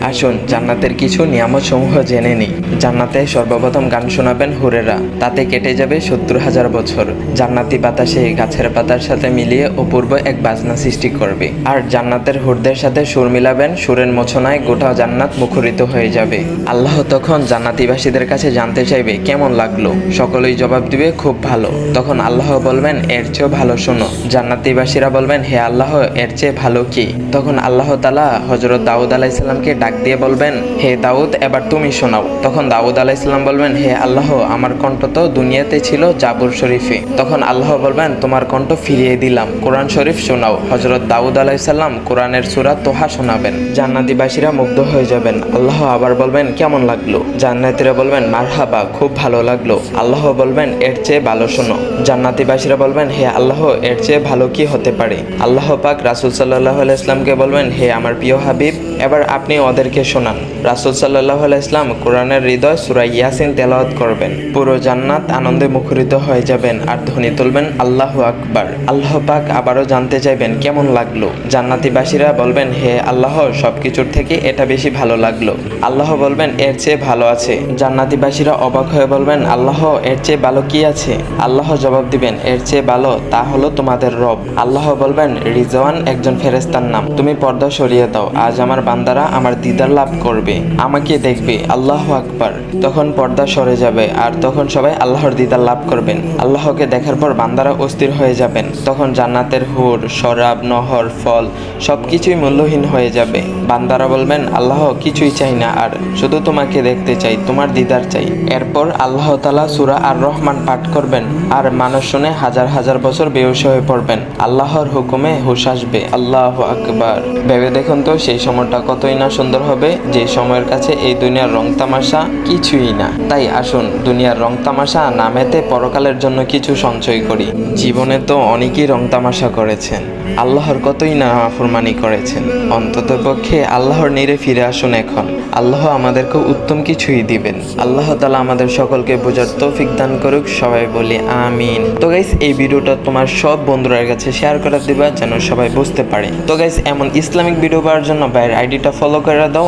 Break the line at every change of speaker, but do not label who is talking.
আসুন, জান্নাতের কিছু নিয়ামত সমূহ জেনে নিই। জান্নাতে সর্বপ্রথম গান শোনাবেন হুরেরা। তাতে কেটে যাবে সত্তর হাজার বছর। জান্নাতি বাতাসে গাছের পাতার সাথে মিলিয়ে অপূর্ব এক বাজনা সৃষ্টি করবে। আর জান্নাতের হুরদের সাথে সুর মিলাবেন, সুরের মোছনায় গোটা জান্নাত মুখরিত হয়ে যাবে। আল্লাহ তখন জান্নাতিবাসীদের কাছে জানতে চাইবে, কেমন লাগল? সকলেই জবাব দিবে, খুব ভালো। তখন আল্লাহ বলবেন, এর চেয়েও ভালো শোনো। জান্নাতিবাসীরা বলবেন, হে আল্লাহ, এর চেয়ে ভালো কি? তখন আল্লাহ তালা হজরত দাউদ আলাইসাল্লামকে ডাক দিয়ে বলবেন, হে দাউদ, এবার তুমি শোনাও। তখন দাউদ আলাইসাল্লাম বলবেন, হে আল্লাহ, আমার কণ্ঠ তো দুনিয়াতে ছিল জাবুর শরীফে। তখন আল্লাহ বলবেন, তোমার কণ্ঠ ফিরিয়ে দিলাম। কোরআন শরীফ শোনাও। হজরত দাউদ আলাইসাল্লাম কোরআনের সুরা তোহা শোনাবেন। জান্নাতিবাসীরা মুগ্ধ হয়ে যাবেন। আল্লাহ আবার বলবেন, কেমন লাগল? জান্নাতিরা বলবেন, মারহাবা, খুব ভালো লাগল। আল্লাহ বলবেন, এর চেয়ে ভালো শোনো। জান্নাতিবাসীরা বলবেন, হে আল্লাহ, এর চেয়ে ভালো কি হতে পারে? আল্লাহ পাক রাসুল সাল্লাহ ইসলামকে বলবেন, হে আমার প্রিয় হাবিব, এবার আপনি ওদেরকে শোনান। রাসুল সাল্লাহ ইসলাম কোরআনের হৃদয় সুরা ইয়াসিন তেলাওয়াত করবেন। পুরো জান্নাত আনন্দে মুখরিত হয়ে যাবেন আর ধ্বনি তুলবেন আল্লাহ আকবার। আল্লাহ পাক আবারও জানতে চাইবেন কেমন লাগল? জান্নাতিবাসীরা বলবেন, হে আল্লাহ, সবকিছুর থেকে এটা বেশি ভালো লাগল। আল্লাহ বলবেন, এর চেয়ে ভালো আছে। জান্নাতিবাসীরা অবাক হয়ে বলবেন, আল্লাহ, এর চেয়ে ভালো কি আছে? আল্লাহ জবাব দিবেন, এর চেয়ে ভালো তা হলো তোমাদের রব। আল্লাহ বলবেন, রিজওয়ান একজন ফেরেস্তার নাম। তুমি পর্দা সরিয়ে দাও। আজ আমার বান্দারা আমার দিদার লাভ করবে, আমাকে দেখবে, আল্লাহ আকবার। তখন পর্দা সরে যাবে আর তখন সবাই আল্লাহর দিদার লাভ করবেন। আল্লাহকে দেখার পর বান্দারা অস্থির হয়ে যাবেন। তখন জান্নাতের হুর, শরাব, নহর, ফল সবকিছুই মূল্যহীন হয়ে যাবে। বান্দারা বলবেন, আল্লাহ কিছুই চাই না, আর শুধু তোমাকে দেখতে চাই, তোমার দিদার চাই। এরপর আল্লাহ তালা সুরা আর রহমান পাঠ করবেন আর মানুষ শুনে হাজার হাজার বছর বেউস হয়ে পড়বেন। আল্লাহর হুকুমে হুশ আসবে, আল্লাহ আকবার। ভেবে দেখুন তো সেই সময়টা কতই না সুন্দর হবে যে সময়ের কাছে এই দুনিয়ার রং তামাশা কিছুই না। তাই আসুন দুনিয়ার রং তামাশা নামেতে পরকালের জন্য কিছু সঞ্চয় করি। জীবনে তো অনেকেই রং তামাশা করেছেন। আল্লাহর কতই না নাফরমানি করেছেন। অন্তত পক্ষে আল্লাহর নিরে ফিরে আসুন এখন। আল্লাহ আমাদেরকে উত্তম কিছুই দিবেন। আল্লাহ তালা আমাদের সকলকে বোঝার তৌফিক দান করুক। সবাই বলি আমিন। তো গাইস এই ভিডিওটা তোমার সব বন্ধুদের কাছে শেয়ার করে দিবা যেন সবাই বুঝতে পারে। তো গাইস এমন ইসলামিক ভিডিও পাওয়ার জন্য ভাইয়ের আইডিটা ফলো করে দাও